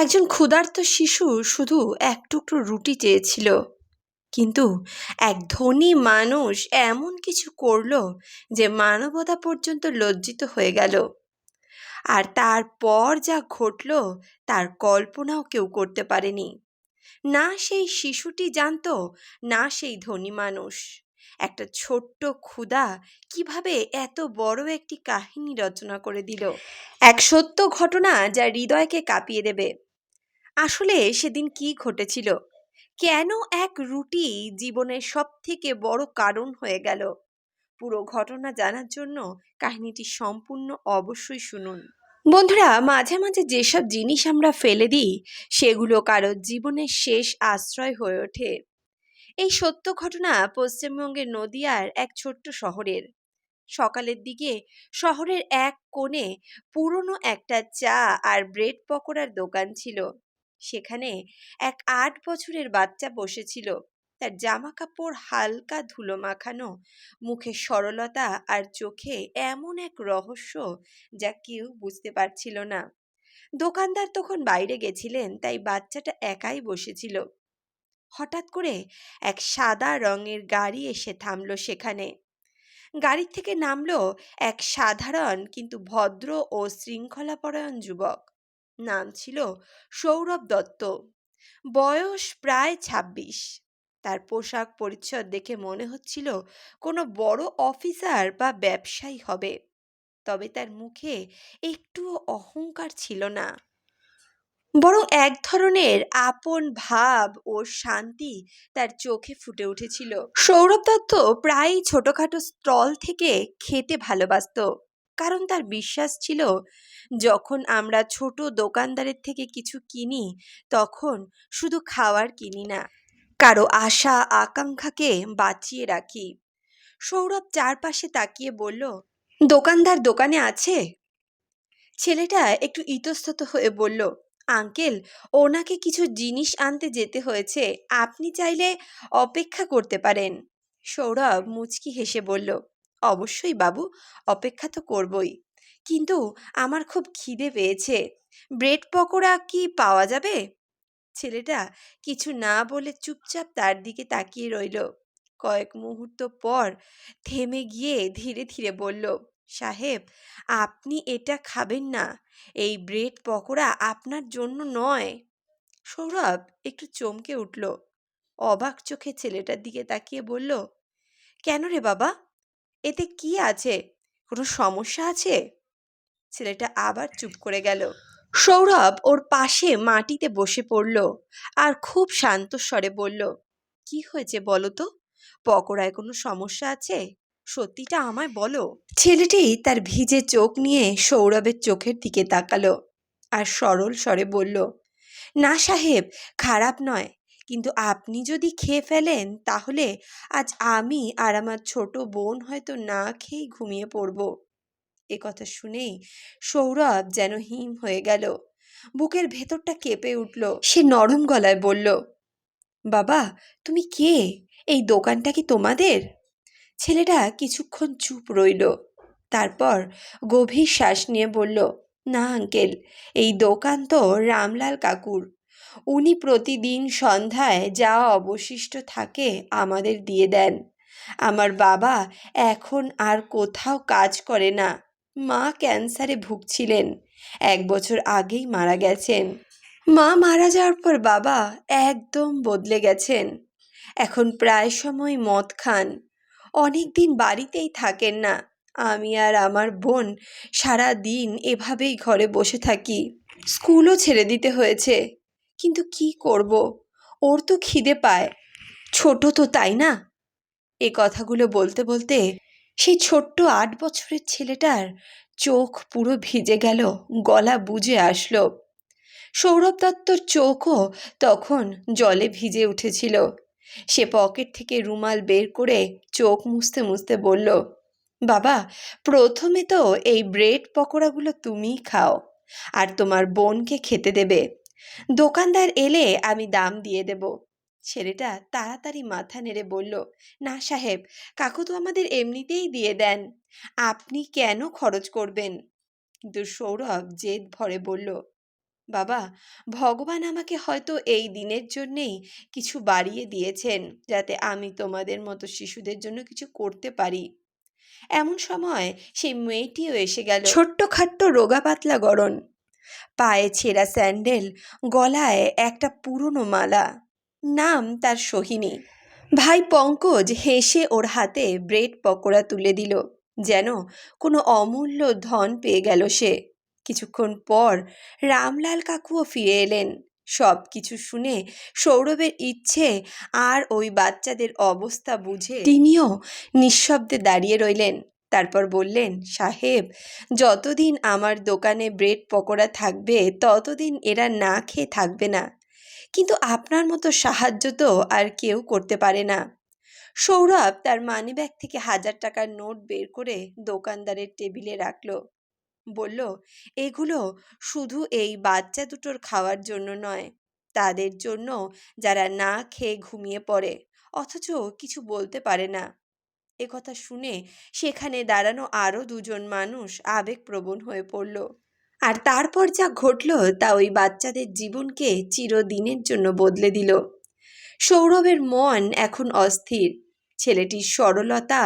একজন ক্ষুধার্ত শিশু শুধু এক টুকরো রুটি চেয়েছিল। কিন্তু এক ধনী মানুষ এমন কিছু করল যে মানবতা পর্যন্ত লজ্জিত হয়ে গেল। আর তারপর যা ঘটল তার কল্পনাও কেউ করতে পারেনি। না সেই শিশুটি জানতো, না সেই ধনী মানুষ। একটা ছোট্ট ক্ষুধা কীভাবে এত বড় একটি কাহিনী রচনা করে দিল? এক সত্য ঘটনা যা হৃদয়কে কাঁপিয়ে দেবে। আসলে সেদিন কি ঘটেছিল? কেন এক রুটি জীবনের সব থেকে বড় কারণ হয়ে গেল? পুরো ঘটনা জানার জন্য কাহিনীটি সম্পূর্ণ অবশ্যই শুনুন। বন্ধুরা, মাঝে মাঝে যেসব জিনিস আমরা ফেলে দিই, সেগুলো কারোর জীবনের শেষ আশ্রয় হয়ে ওঠে। এই সত্য ঘটনা পশ্চিমবঙ্গের নদিয়ার এক ছোট্ট শহরের। সকালের দিকে শহরের এক কোণে পুরনো একটা চা আর ব্রেড পকোড়ার দোকান ছিল। সেখানে এক আট বছরের বাচ্চা বসেছিল। তার জামা কাপড় হালকা ধুলো মাখানো, মুখে সরলতা আর চোখে এমন এক রহস্য যা কেউ বুঝতে পারছিল না। দোকানদার তখন বাইরে গেছিলেন, তাই বাচ্চাটা একাই বসেছিল। হঠাৎ করে এক সাদা রঙের গাড়ি এসে থামলো সেখানে। গাড়ির থেকে নামলো এক সাধারণ, কিন্তু ভদ্র ও শৃঙ্খলাপরায়ণ যুবক। নাম ছিল সৌরভ দত্ত। বয়স প্রায় ছাব্বিশ। তার পোশাক পরিচ্ছদ দেখে মনে হচ্ছিল কোনো বড় অফিসার বা ব্যবসায়ী হবে। তবে তার মুখে একটুও অহংকার ছিল না। বরং এক ধরনের আপন ভাব ও শান্তি তার চোখে ফুটে উঠেছিল। সৌরভ দত্ত প্রায়ই ছোটখাটো স্টল থেকে খেতে ভালোবাসত। কারণ তার বিশ্বাস ছিল, যখন আমরা ছোট দোকানদারের থেকে কিছু কিনি, তখন শুধু খাওয়ার কিনি না। কারও আশা, আকাঙ্ক্ষাকে বাঁচিয়ে রাখি। সৌরভ চারপাশে তাকিয়ে বলল, দোকানদার দোকানে আছে? ছেলেটা একটু ইতস্তত হয়ে বলল, আঙ্কেল, ওনাকে কিছু জিনিস আনতে যেতে হয়েছে। আপনি চাইলে অপেক্ষা করতে পারেন। সৌরভ মুচকি হেসে বলল অবশ্যই বাবু, অপেক্ষা তো করবই। কিন্তু আমার খুব খিদে পেয়েছে। ব্রেড পকোড়া কি পাওয়া যাবে? ছেলেটা কিছু না বলে চুপচাপ তার দিকে তাকিয়ে রইল। কয়েক মুহূর্ত পর থেমে গিয়ে ধীরে ধীরে বলল, সাহেব, আপনি এটা খাবেন না। এই ব্রেড পকোড়া আপনার জন্য নয়। সৌরভ একটু চমকে উঠল। অবাক চোখে ছেলেটার দিকে তাকিয়ে বলল, কেন রে বাবা? এতে কি আছে? কোনো সমস্যা আছে? ছেলেটা আবার চুপ করে গেল। সৌরভ ওর পাশে মাটিতে বসে পড়ল আর খুব শান্ত স্বরে বলল, কি হয়েছে বলো তো? পকোড়ায় কোনো সমস্যা আছে? সত্যিটা আমায় বলো। ছেলেটি তার ভিজে চোখ নিয়ে সৌরভের চোখের দিকে তাকালো আর সরল স্বরে বলল, না সাহেব, খারাপ নয়। কিন্তু আপনি যদি খেয়ে ফেলেন, তাহলে আজ আমি আর আমার ছোট বোন হয়তো না খেয়েই ঘুমিয়ে পড়ব। এ কথা শুনেই সৌরভ যেন হিম হয়ে গেল। বুকের ভেতরটা কেঁপে উঠল। সে নরম গলায় বলল, বাবা, তুমি কে? এই দোকানটা কি তোমাদের? ছেলেটা কিছুক্ষণ চুপ রইল। তারপর গভীর শ্বাস নিয়ে বলল, না, আঙ্কেল, এই দোকান তো রামলাল কাকুর। উনি প্রতিদিন সন্ধ্যায় যা অবশিষ্ট থাকে আমাদের দিয়ে দেন। আমার বাবা এখন আর কোথাও কাজ করে না। মা ক্যান্সারে ভুগছিলেন। এক বছর আগেই মারা গেছেন। মা মারা যাওয়ার পর বাবা একদম বদলে গেছেন। এখন প্রায় সময় মদ খান। অনেক দিন বাড়িতেই থাকেন না। আমি আর আমার বোন সারা দিন এভাবেই ঘরে বসে থাকি। স্কুলও ছেড়ে দিতে হয়েছে। কিন্তু কি করব? ওর তো খিদে পায়। ছোট তো তাই না? এ কথাগুলো বলতে বলতে সেই ছোট্ট আট বছরের ছেলেটার চোখ পুরো ভিজে গেল, গলা বুঝে আসলো। সৌরভ দত্তর চোখও তখন জলে ভিজে উঠেছিল। সে পকেট থেকে রুমাল বের করে চোখ মুছতে মুছতে বলল, বাবা, প্রথমে তো এই ব্রেড পকোড়াগুলো তুমিই খাও, আর তোমার বোনকে খেতে দেবে। দোকানদার এলে আমি দাম দিয়ে দেব। ছেলেটা তাড়াতাড়ি মাথা নেড়ে বলল, না সাহেব, কাকু তো আমাদের এমনিতেই দিয়ে দেন। আপনি কেন খরচ করবেন? কিন্তু সৌরভ জেদ ভরে বলল, বাবা, ভগবান আমাকে হয়তো এই দিনের জন্যেই কিছু বাড়িয়ে দিয়েছেন, যাতে আমি তোমাদের মতো শিশুদের জন্য কিছু করতে পারি। এমন সময় সেই মেয়েটিও এসে গেল। ছোট্ট খাট্ট রোগা পাতলা গড়ন পায়ে ছেঁড়া স্যান্ডেল, গলায় একটা পুরনো মালা। নাম তার সোহিনী। ভাই পঙ্কজ হেসে ওর হাতে ব্রেড পকোড়া তুলে দিল, যেন কোনো অমূল্য ধন পেয়ে গেল সে। কিছুক্ষণ পর রামলাল কাকুও ফিরে এলেন। সব কিছু শুনে সৌরভের ইচ্ছে আর ওই বাচ্চাদের অবস্থা বুঝে তিনিও নিঃশব্দে দাঁড়িয়ে রইলেন। তারপর বললেন, সাহেব, যতদিন আমার দোকানে ব্রেড পকোড়া থাকবে, ততদিন এরা না খেয়ে থাকবে না। কিন্তু আপনার মতো সাহায্য তো আর কেউ করতে পারে না। সৌরভ তার মানিব্যাগ থেকে হাজার টাকার নোট বের করে দোকানদারের টেবিলে রাখল। বলল, এগুলো শুধু এই বাচ্চা দুটোর খাওয়ার জন্য নয়, তাদের জন্য যারা না খেয়ে ঘুমিয়ে পড়ে, অথচ কিছু বলতে পারে না। একথা শুনে সেখানে দাঁড়ানো আরও দুজন মানুষ আবেগপ্রবণ হয়ে পড়ল। আর তারপর যা ঘটল তা ওই বাচ্চাদের জীবনকে চিরদিনের জন্য বদলে দিল। সৌরভের মন এখন অস্থির। ছেলেটির সরলতা,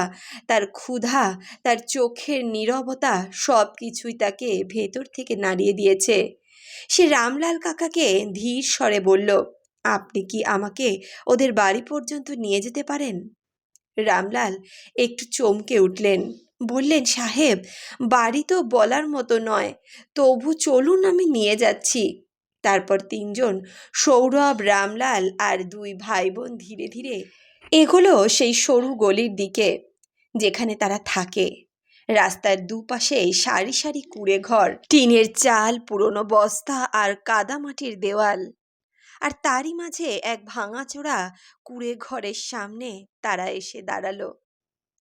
তার ক্ষুধা, তার চোখের নীরবতা সব কিছুই তাকে ভেতর থেকে নাড়িয়ে দিয়েছে। সে রামলাল কাকাকে ধীর স্বরে বলল, আপনি কি আমাকে ওদের বাড়ি পর্যন্ত নিয়ে যেতে পারেন? রামলাল একটু চমকে উঠলেন। বললেন, সাহেব, বাড়ি তো বলার মতো নয়, তবু চলুন আমি নিয়ে যাচ্ছি। তারপর তিনজন, সৌরভ, রামলাল আর দুই ভাই বোন ধীরে ধীরে এগুলো সেই সরু গলির দিকে, যেখানে তারা থাকে। রাস্তার দুপাশে সারি সারি কুড়ে ঘর টিনের চাল, পুরনো বস্তা আর কাদামাটির দেওয়াল। আর তারই মাঝে এক ভাঙাচোরা কুড়ে ঘরের সামনে তারা এসে দাঁড়াল।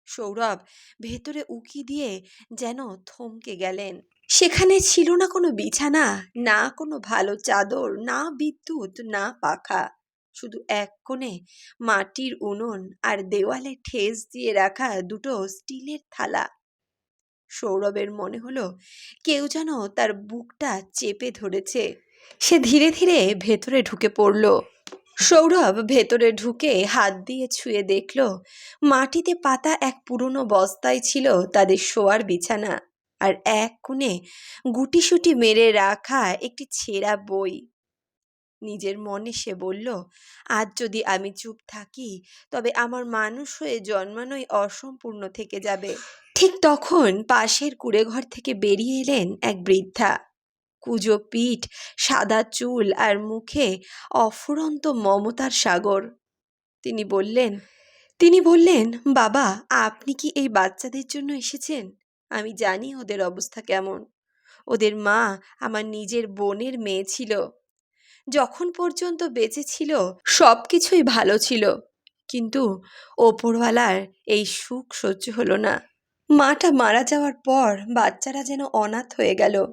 সৌরভ ভেতরে উকি দিয়ে যেন থমকে গেলেন। সেখানে ছিল না কোনো বিছানা, না কোনো ভালো চাদর, না বিদ্যুৎ, না পাখা। শুধু এক কোণে মাটির উনুন আর দেওয়ালে ঠেস দিয়ে রাখা দুটো স্টিলের থালা। সৌরভের মনে হলো কেউ যেন তার বুকটা চেপে ধরেছে। সে ধীরে ধীরে ভেতরে ঢুকে পড়ল। সৌরভ ভেতরে ঢুকে হাত দিয়ে ছুঁয়ে দেখল, মাটিতে পাতা এক পুরনো বস্তায় ছিল তাদের শোয়ার বিছানা আর এক কোণে গুটিসুটি মেরে রাখা একটি ছেঁড়া বই। নিজের মনে সে বলল, আজ যদি আমি চুপ থাকি, তবে আমার মানুষ হয়ে জন্মানোই অসম্পূর্ণ থেকে যাবে। ঠিক তখন পাশের কুড়েঘর থেকে বেরিয়ে এলেন এক বৃদ্ধা। কুজো পিঠ, সাদা চুল আর মুখে অফুরন্ত মমতার সাগর। তিনি বললেন তিনি বললেন, বাবা, আপনি কি এই বাচ্চাদের জন্য এসেছেন? আমি জানি ওদের অবস্থা কেমন। ওদের মা আমার নিজের বোনের মেয়ে ছিল। যখন পর্যন্ত বেঁচে ছিল সব কিছুই ভালো ছিল। কিন্তু ওপরওয়ালার এই সুখ সহ্য হলো না। মাটা মারা যাওয়ার পর বাচ্চারা যেন অনাথ হয়ে গেল।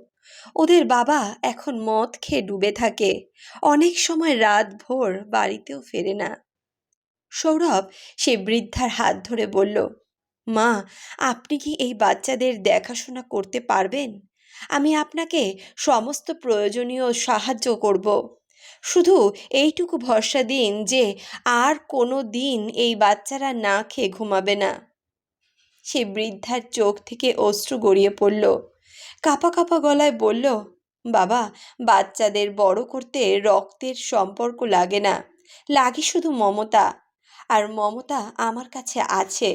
ওদের বাবা এখন মদ খেয়ে ডুবে থাকে। অনেক সময় রাত ভোর বাড়িতেও ফেরে না। সৌরভ সে বৃদ্ধার হাত ধরে বলল, মা, আপনি কি এই বাচ্চাদের দেখাশোনা করতে পারবেন? আমি আপনাকে সমস্ত প্রয়োজনীয় সাহায্য করব। শুধু এইটুকু ভরসা দিন যে আর কোনো দিন এই বাচ্চারা না খেয়ে ঘুমাবে না। সে বৃদ্ধার চোখ থেকে অশ্রু গড়িয়ে পড়ল। কাপা কাপা গলায় বলল, বাবা, বাচ্চাদের বড় করতে রক্তের সম্পর্ক লাগে না। লাগে শুধু মমতা। আর মমতা আমার কাছে আছে।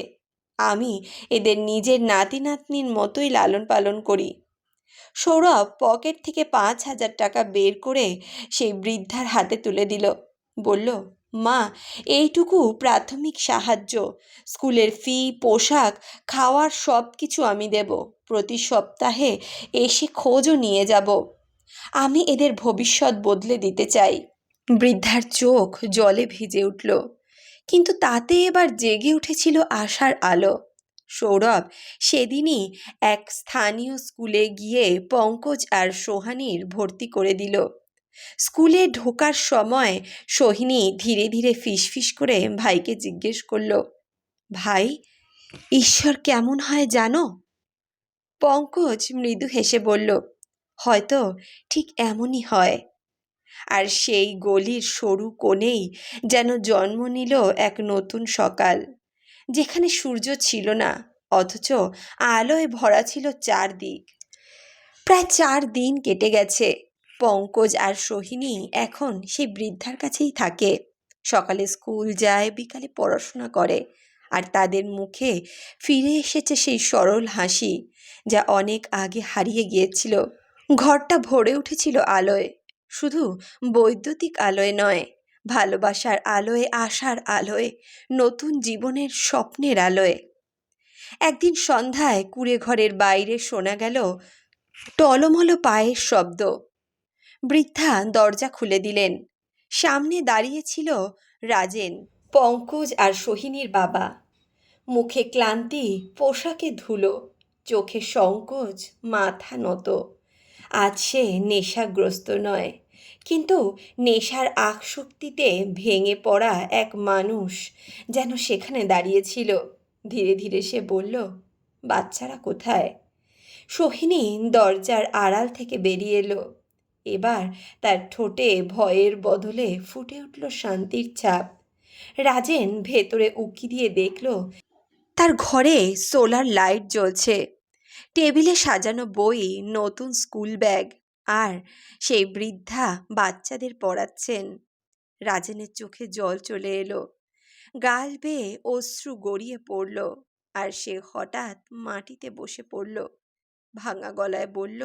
আমি এদের নিজের নাতি নাতনির মতোই লালন পালন করি। সৌরভ পকেট থেকে পাঁচ হাজার টাকা বের করে সেই বৃদ্ধার হাতে তুলে দিল। বলল মা, এইটুকু প্রাথমিক সাহায্য। স্কুলের ফি, পোশাক, খাওয়ার সব কিছু আমি দেব। প্রতি সপ্তাহে এসে খোঁজও নিয়ে যাব। আমি এদের ভবিষ্যৎ বদলে দিতে চাই। বৃদ্ধার চোখ জলে ভিজে উঠল। কিন্তু তাতে এবার জেগে উঠেছিল আশার আলো। সৌরভ সেদিনই এক স্থানীয় স্কুলে গিয়ে পঙ্কজ আর সোহানির ভর্তি করে দিল। স্কুলে ঢোকার সময় সোহিনী ধীরে ধীরে ফিসফিস করে ভাইকে জিজ্ঞেস করল, ভাই, ঈশ্বর কেমন হয় জানো? পঙ্কজ মৃদু হেসে বলল, হয়তো, ঠিক এমনই হয়। আর সেই গলির সরু কোণেই যেন জন্ম নিল এক নতুন সকাল, যেখানে সূর্য ছিল না, অথচ আলোয় ভরা ছিল চারদিক। প্রায় চার দিন কেটে গেছে পঙ্কজ আর সোহিনী এখন সেই বৃদ্ধার কাছেই থাকে। সকালে স্কুল যায়, বিকালে পড়াশোনা করে আর তাদের মুখে ফিরে এসেছে সেই সরল হাসি যা অনেক আগে হারিয়ে গিয়েছিল। ঘরটা ভরে উঠেছিল আলোয়। শুধু বৈদ্যুতিক আলোয় নয়, ভালোবাসার আলোয়, আশার আলোয়, নতুন জীবনের স্বপ্নের আলোয়। একদিন সন্ধ্যায় কুড়ে ঘরের বাইরে শোনা গেল টলমল পায়ের শব্দ। বৃদ্ধা দরজা খুলে দিলেন। সামনে দাঁড়িয়েছিল রাজেন, পঙ্কজ আর সোহিনীর বাবা। মুখে ক্লান্তি, পোশাকে ধুলো, চোখে সংকোচ, মাথা নত। আজ সে নেশাগ্রস্ত নয়, কিন্তু নেশার আকশক্তিতে ভেঙে পড়া এক মানুষ যেন সেখানে দাঁড়িয়েছিল ধীরে ধীরে সে বলল, বাচ্চারা কোথায়? সোহিনী দরজার আড়াল থেকে বেরিয়ে এলো। এবার তার ঠোঁটে ভয়ের বদলে ফুটে উঠল শান্তির ছাপ। রাজেন ভেতরে উকি দিয়ে দেখল, তার ঘরে সোলার লাইট জ্বলছে। টেবিলে সাজানো বই, নতুন স্কুল ব্যাগ আর সেই বৃদ্ধা বাচ্চাদের পড়াচ্ছেন। রাজেনের চোখে জল চলে এলো। গাল বেয়ে অশ্রু গড়িয়ে পড়ল আর সে হঠাৎ মাটিতে বসে পড়ল। ভাঙা গলায় বলল,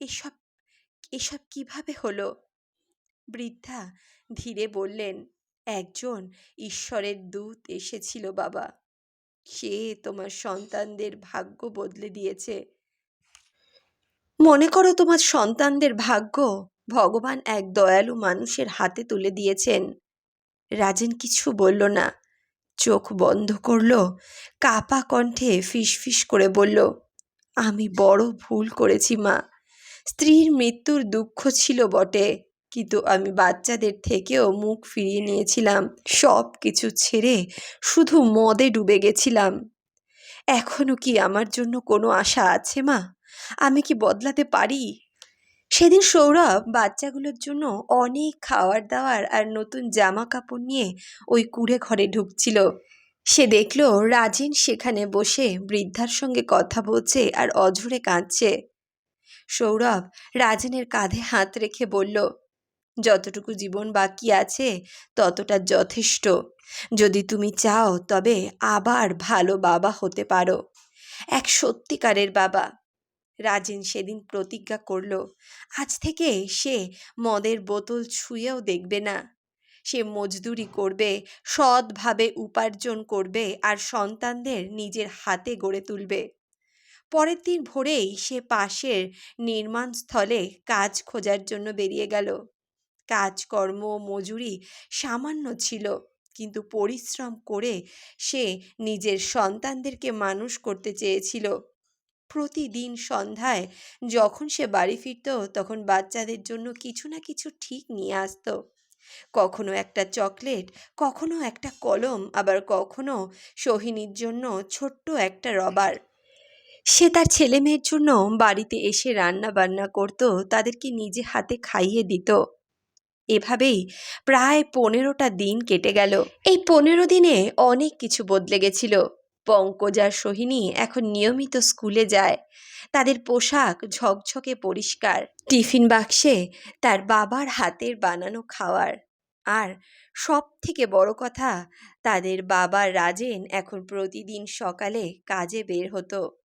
এসব এসব কীভাবে হলো? বৃদ্ধা ধীরে বললেন, একজন ঈশ্বরের দূত এসেছিল বাবা। সে তোমার সন্তানদের ভাগ্য বদলে দিয়েছে। মনে করো তোমার সন্তানদের ভাগ্য ভগবান এক দয়ালু মানুষের হাতে তুলে দিয়েছেন। রাজেন কিছু বলল না। চোখ বন্ধ করল, কাপা কণ্ঠে ফিসফিস করে বলল, আমি বড় ভুল করেছি মা। স্ত্রীর মৃত্যুর দুঃখ ছিল বটে, কিন্তু আমি বাচ্চাদের থেকেও মুখ ফিরিয়ে নিয়েছিলাম। সব কিছু ছেড়ে শুধু মদে ডুবে গেছিলাম। এখনও কি আমার জন্য কোনো আশা আছে, মা? আমি কি বদলাতে পারি? সেদিন সৌরভ বাচ্চাগুলোর জন্য অনেক খাওয়ার দাওয়ার আর নতুন জামা কাপড় নিয়ে ওই কুড়ে ঘরে ঢুকছিল। সে দেখল রাজেন সেখানে বসে বৃদ্ধার সঙ্গে কথা বলছে আর অঝরে কাঁদছে। সৌরভ রাজেনের কাঁধে হাত রেখে বলল, যতটুকু জীবন বাকি আছে, ততটা যথেষ্ট। যদি তুমি চাও, তবে আবার ভালো বাবা হতে পারো। এক সত্যিকারের বাবা। রাজেন সেদিন প্রতিজ্ঞা করল, আজ থেকে সে মদের বোতল ছুঁয়েও দেখবে না। সে মজদুরি করবে, সৎভাবে উপার্জন করবে আর সন্তানদের নিজের হাতে গড়ে তুলবে। পরের দিন ভোরেই সে পাশের নির্মাণস্থলে কাজ খোঁজার জন্য বেরিয়ে গেল। কাজকর্ম মজুরি সামান্য ছিল, কিন্তু পরিশ্রম করে সে নিজের সন্তানদেরকে মানুষ করতে চেয়েছিল। প্রতিদিন সন্ধ্যায় যখন সে বাড়ি ফিরত, তখন বাচ্চাদের জন্য কিছু না কিছু ঠিক নিয়ে আসতো। কখনো একটা চকলেট, কখনো একটা কলম, আবার কখনো সোহিনীর জন্য ছোট্ট একটা রবার। সে তার ছেলে মেয়ের জন্য বাড়িতে এসে রান্না বান্না করত, তাদেরকে নিজে হাতে খাইয়ে দিত। এভাবেই প্রায় পনেরোটা দিন কেটে গেল। এই পনেরো দিনে অনেক কিছু বদলে গেছিল। পঙ্কজ আর সোহিনী এখন নিয়মিত স্কুলে যায়। তাদের পোশাক ঝকঝকে পরিষ্কার। টিফিন বাক্সে তার বাবার হাতের বানানো খাওয়ার। আর সব থেকে বড় কথা, তাদের বাবা রাজেন এখন প্রতিদিন সকালে কাজে বের হতো।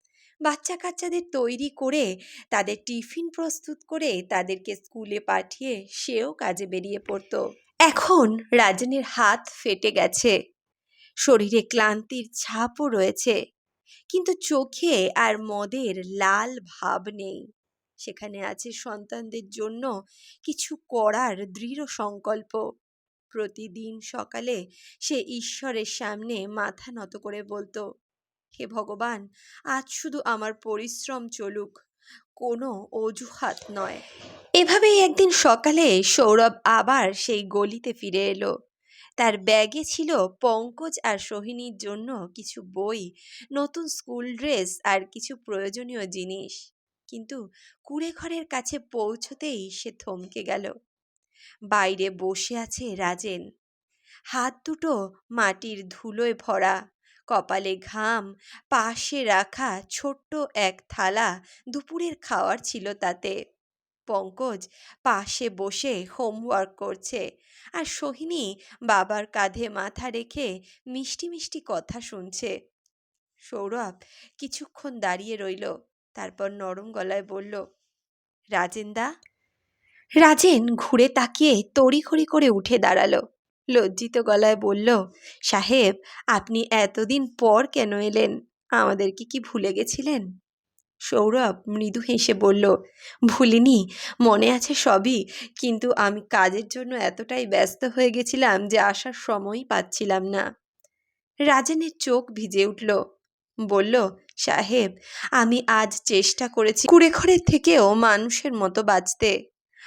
বাচ্চা কাচ্চাদের তৈরি করে তাদের টিফিন প্রস্তুত করে তাদেরকে স্কুলে পাঠিয়ে সেও কাজে বেরিয়ে পড়তো। এখন রাজনের হাত ফেটে গেছে। শরীরে ক্লান্তির ছাপও রয়েছে। কিন্তু চোখে আর মদের লাল ভাব নেই। সেখানে আছে সন্তানদের জন্য কিছু করার দৃঢ় সংকল্প। প্রতিদিন সকালে সে ঈশ্বরের সামনে মাথা নত করে বলতো হে ভগবান, আজ শুধু আমার পরিশ্রম চলুক, কোনো অজুহাত নয়। এভাবেই একদিন সকালে সৌরভ আবার সেই গলিতে ফিরে এলো। তার ব্যাগে ছিল পঙ্কজ আর সোহিনীর জন্য কিছু বই, নতুন স্কুল ড্রেস আর কিছু প্রয়োজনীয় জিনিস। কিন্তু কুড়ে ঘরের কাছে পৌঁছতেই সে থমকে গেল। বাইরে বসে আছে রাজেন। হাত দুটো মাটির ধুলোয় ভরা। কপালে ঘাম, পাশে রাখা ছোট্ট এক থালা দুপুরের খাওয়ার ছিল তাতে। পঙ্কজ পাশে বসে হোমওয়ার্ক করছে আর সোহিনী বাবার কাঁধে মাথা রেখে মিষ্টি মিষ্টি কথা শুনছে। সৌরভ কিছুক্ষণ দাঁড়িয়ে রইল, তারপর নরম গলায় বলল রাজেন্দা রাজেন ঘুরে তাকিয়ে তড়িঘড়ি করে উঠে দাঁড়াল। লজ্জিত গলায় বলল, সাহেব, আপনি এতদিন পর কেন এলেন? আমাদেরকে কি ভুলে গেছিলেন? সৌরভ মৃদু হেসে বলল, ভুলিনি, মনে আছে সবই, কিন্তু আমি কাজের জন্য এতটাই ব্যস্ত হয়ে গেছিলাম যে আসার সময়ই পাচ্ছিলাম না। রাজেনের চোখ ভিজে উঠল, বলল, সাহেব, আমি আজ চেষ্টা করেছি কুড়ে ঘরের থেকেও মানুষের মতো বাঁচতে,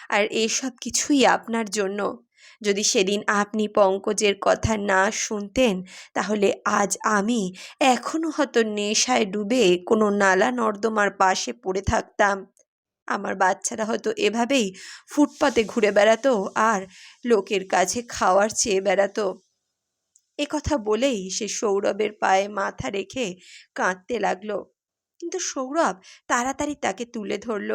আর এসব কিছুই আপনার জন্য। যদি সেদিন আপনি পঙ্কজের কথা না শুনতেন, তাহলে আজ আমি এখনও হয়তো নেশায় ডুবে কোনো নালা নর্দমার পাশে পড়ে থাকতাম। আমার বাচ্চারা হয়তো এভাবেই ফুটপাতে ঘুরে বেড়াতো আর লোকের কাছে খাওয়ার চেয়ে বেড়াতো। এ কথা বলেই সে সৌরভের পায়ে মাথা রেখে কাঁদতে লাগল। কিন্তু সৌরভ তাড়াতাড়ি তাকে তুলে ধরল।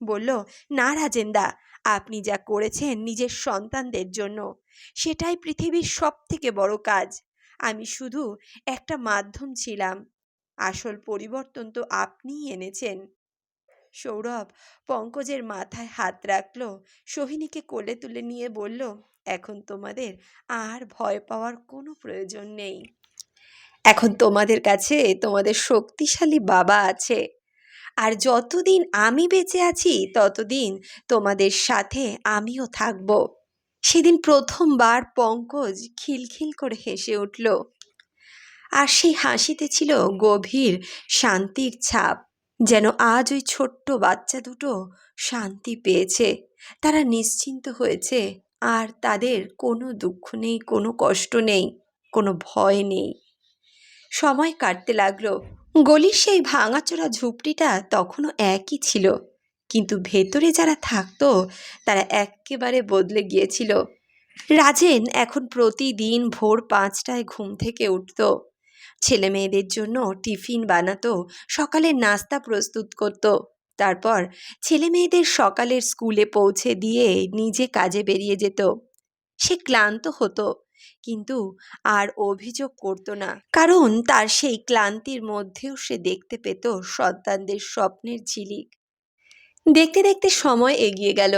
বলল, না রাজেন্দা আপনি যা করেছেন নিজের সন্তানদের জন্য, সেটাই পৃথিবীর সব থেকে বড় কাজ। আমি শুধু একটা মাধ্যম ছিলাম। আসল পরিবর্তন তো আপনিই এনেছেন। সৌরভ পঙ্কজের মাথায় হাত রাখল, সোহিনীকে কোলে তুলে নিয়ে বলল, এখন তোমাদের আর ভয় পাওয়ার কোনো প্রয়োজন নেই। এখন তোমাদের কাছে তোমাদের শক্তিশালী বাবা আছে। আর যতদিন আমি বেঁচে আছি, ততদিন তোমাদের সাথে আমিও থাকব। সেদিন প্রথমবার পঙ্কজ খিলখিল করে হেসে উঠল। আর সেই হাসিতে ছিল গভীর শান্তির ছাপ, যেন আজ ওই ছোট্ট বাচ্চা দুটো শান্তি পেয়েছে। তারা নিশ্চিন্ত হয়েছে, আর তাদের কোনো দুঃখ নেই, কোনো কষ্ট নেই, কোনো ভয় নেই। সময় কাটতে লাগল। গলির সেই ভাঙাচোরা ঝুপড়িটা তখনও একই ছিল। কিন্তু ভেতরে যারা থাকতো, তারা একেবারে বদলে গিয়েছিল। রাজেন এখন প্রতিদিন ভোর পাঁচটায় ঘুম থেকে উঠত। ছেলে মেয়েদের জন্য টিফিন বানাতো সকালের নাস্তা প্রস্তুত করত। তারপর ছেলে মেয়েদের সকালের স্কুলে পৌঁছে দিয়ে নিজে কাজে বেরিয়ে যেত। সে ক্লান্ত হতো। কিন্তু আর অভিযোগ করত না। কারণ তার সেই ক্লান্তির মধ্যেও সে দেখতে পেত সন্তানদের স্বপ্নের ঝিলিক। দেখতে দেখতে সময় এগিয়ে গেল।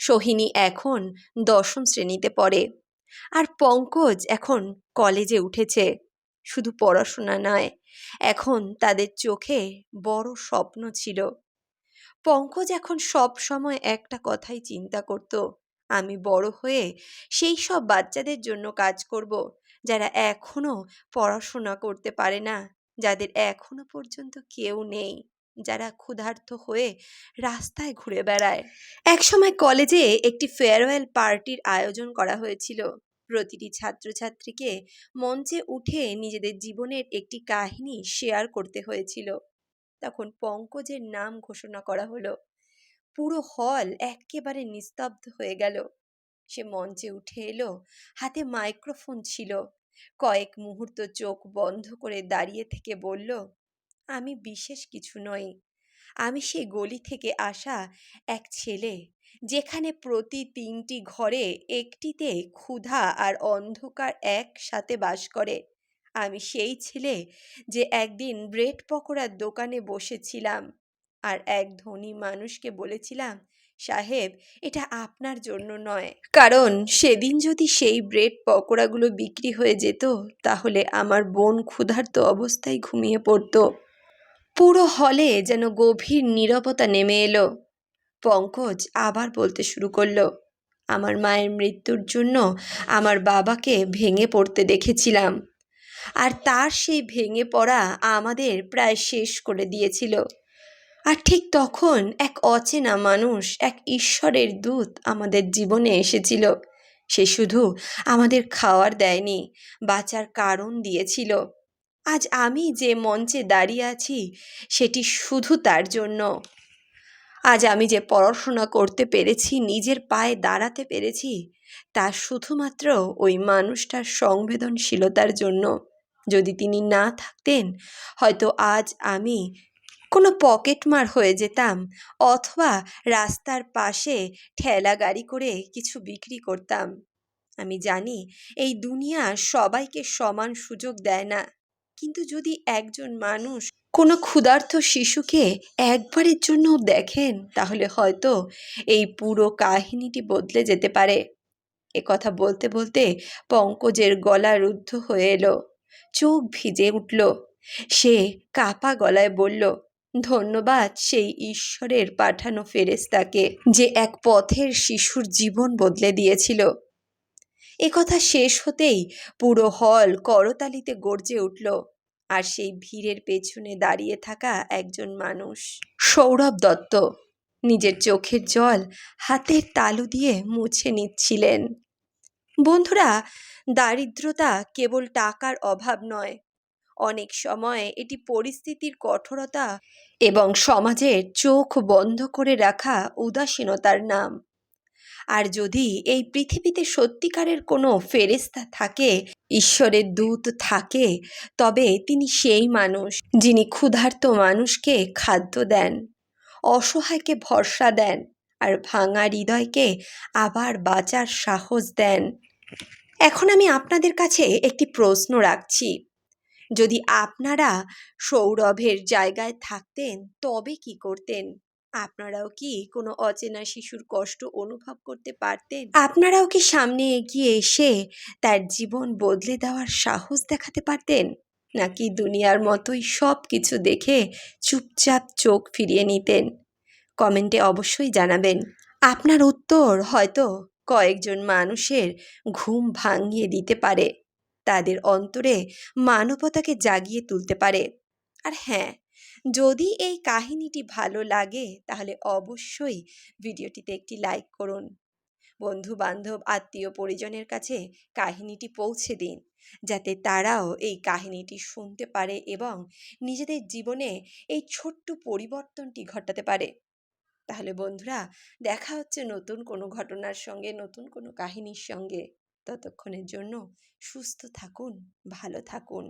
সোহিনী এখন দশম শ্রেণীতে পড়ে। আর পঙ্কজ এখন কলেজে উঠেছে। শুধু পড়াশোনা নয়, এখন তাদের চোখে বড় স্বপ্ন ছিল। পঙ্কজ এখন সব সময় একটা কথাই চিন্তা করত। আমি বড় হয়ে সেই সব বাচ্চাদের জন্য কাজ করব, যারা এখনও পড়াশোনা করতে পারে না, যাদের এখনও পর্যন্ত কেউ নেই, যারা ক্ষুধার্ত হয়ে রাস্তায় ঘুরে বেড়ায়। একসময় কলেজে একটি ফেয়ারওয়েল পার্টির আয়োজন করা হয়েছিল। প্রতিটি ছাত্রছাত্রীকে মঞ্চে উঠে নিজেদের জীবনের একটি কাহিনী শেয়ার করতে হয়েছিল। তখন পঙ্কজের নাম ঘোষণা করা হলো। পুরো হল একেবারে নিস্তব্ধ হয়ে গেল। সে মঞ্চে উঠে এলো, হাতে মাইক্রোফোন ছিল। কয়েক মুহূর্ত চোখ বন্ধ করে দাঁড়িয়ে থেকে বলল, আমি বিশেষ কিছু নই। আমি সেই গলি থেকে আসা এক ছেলে, যেখানে প্রতি তিনটি ঘরে একটিতে ক্ষুধা আর অন্ধকার একসাথে বাস করে। আমি সেই ছেলে যে একদিন ব্রেড পকোড়ার দোকানে বসেছিলাম। আর এক ধনী মানুষকে বলেছিলাম, সাহেব, এটা আপনার জন্য নয়। কারণ সেদিন যদি সেই ব্রেড পকোড়াগুলো বিক্রি হয়ে যেত, তাহলে আমার বোন ক্ষুধার্ত অবস্থায় ঘুমিয়ে পড়তো। পুরো হলে যেন গভীর নীরবতা নেমে এলো। পঙ্কজ আবার বলতে শুরু করল, আমার মায়ের মৃত্যুর জন্য আমার বাবাকে ভেঙে পড়তে দেখেছিলাম। আর তার সেই ভেঙে পড়া আমাদের প্রায় শেষ করে দিয়েছিল। আর ঠিক তখন এক অচেনা মানুষ, এক ঈশ্বরের দূত আমাদের জীবনে এসেছিল। সে শুধু আমাদের খাওয়ার দেয়নি, বাঁচার কারণ দিয়েছিল। আজ আমি যে মঞ্চে দাঁড়িয়ে আছি, সেটি শুধু তার জন্য। আজ আমি যে পড়াশোনা করতে পেরেছি, নিজের পায়ে দাঁড়াতে পেরেছি, তা শুধুমাত্র ওই মানুষটার সংবেদনশীলতার জন্য। যদি তিনি না থাকতেন, হয়তো আজ আমি কোনো পকেটমার হয়ে যেতাম, অথবা রাস্তার পাশে ঠেলা গাড়ি করে কিছু বিক্রি করতাম। আমি জানি, এই দুনিয়া সবাইকে সমান সুযোগ দেয় না। কিন্তু যদি একজন মানুষ কোনো ক্ষুধার্ত শিশুকে একবারের জন্য দেখেন, তাহলে হয়তো এই পুরো কাহিনীটি বদলে যেতে পারে। এ কথা বলতে বলতে পঙ্কজের গলা রুদ্ধ হয়ে এলো। চোখ ভিজে উঠল। সে কাপা গলায় বলল ধন্যবাদ সেই ঈশ্বরের পাঠানো ফেরেস্তাকে যে এক পথের শিশুর জীবন বদলে দিয়েছিল। কথা শেষ হতেই পুরো হল করতালিতে গর্জে উঠল আর সেই ভিড়ের পেছনে দাঁড়িয়ে থাকা একজন মানুষ। সৌরভ দত্ত নিজের চোখের জল হাতের তালু দিয়ে মুছে নিচ্ছিলেন। বন্ধুরা, দারিদ্রতা কেবল টাকার অভাব নয় অনেক সময় এটি পরিস্থিতির কঠোরতা এবং সমাজের চোখ বন্ধ করে রাখা উদাসীনতার নাম। আর যদি এই পৃথিবীতে সত্যিকারের কোনো ফেরেস্তা থাকে, ঈশ্বরের দূত থাকে, তবে তিনি সেই মানুষ যিনি ক্ষুধার্ত মানুষকে খাদ্য দেন, অসহায়কে ভরসা দেন, আর ভাঙা হৃদয়কে আবার বাঁচার সাহস দেন। এখন আমি আপনাদের কাছে একটি প্রশ্ন রাখছি। যদি আপনারা সৌরভের জায়গায় থাকতেন, তবে কি করতেন? আপনারাও কি কোনো অচেনা শিশুর কষ্ট অনুভব করতে পারতেন? আপনারাও কি সামনে এগিয়ে এসে তার জীবন বদলে দেওয়ার সাহস দেখাতে পারতেন? নাকি দুনিয়ার মতোই সব কিছু দেখে চুপচাপ চোখ ফিরিয়ে নিতেন? কমেন্টে অবশ্যই জানাবেন। আপনার উত্তর হয়তো কয়েকজন মানুষের ঘুম ভাঙিয়ে দিতে পারে। তাদের অন্তরে মানবতাকে জাগিয়ে তুলতে পারে। আর হ্যাঁ যদি এই কাহিনীটি ভালো লাগে, তাহলে অবশ্যই ভিডিওটিতে একটি লাইক করুন। বন্ধু বান্ধব আত্মীয় পরিজনের কাছে কাহিনীটি পৌঁছে দিন, যাতে তারাও এই কাহিনীটি শুনতে পারে এবং নিজেদের জীবনে এই ছোট্ট পরিবর্তনটি ঘটাতে পারে। তাহলে বন্ধুরা, দেখা হচ্ছে নতুন কোনো ঘটনার সঙ্গে, নতুন কোনো কাহিনীর সঙ্গে। ততক্ষণের জন্য সুস্থ থাকুন ভালো থাকুন।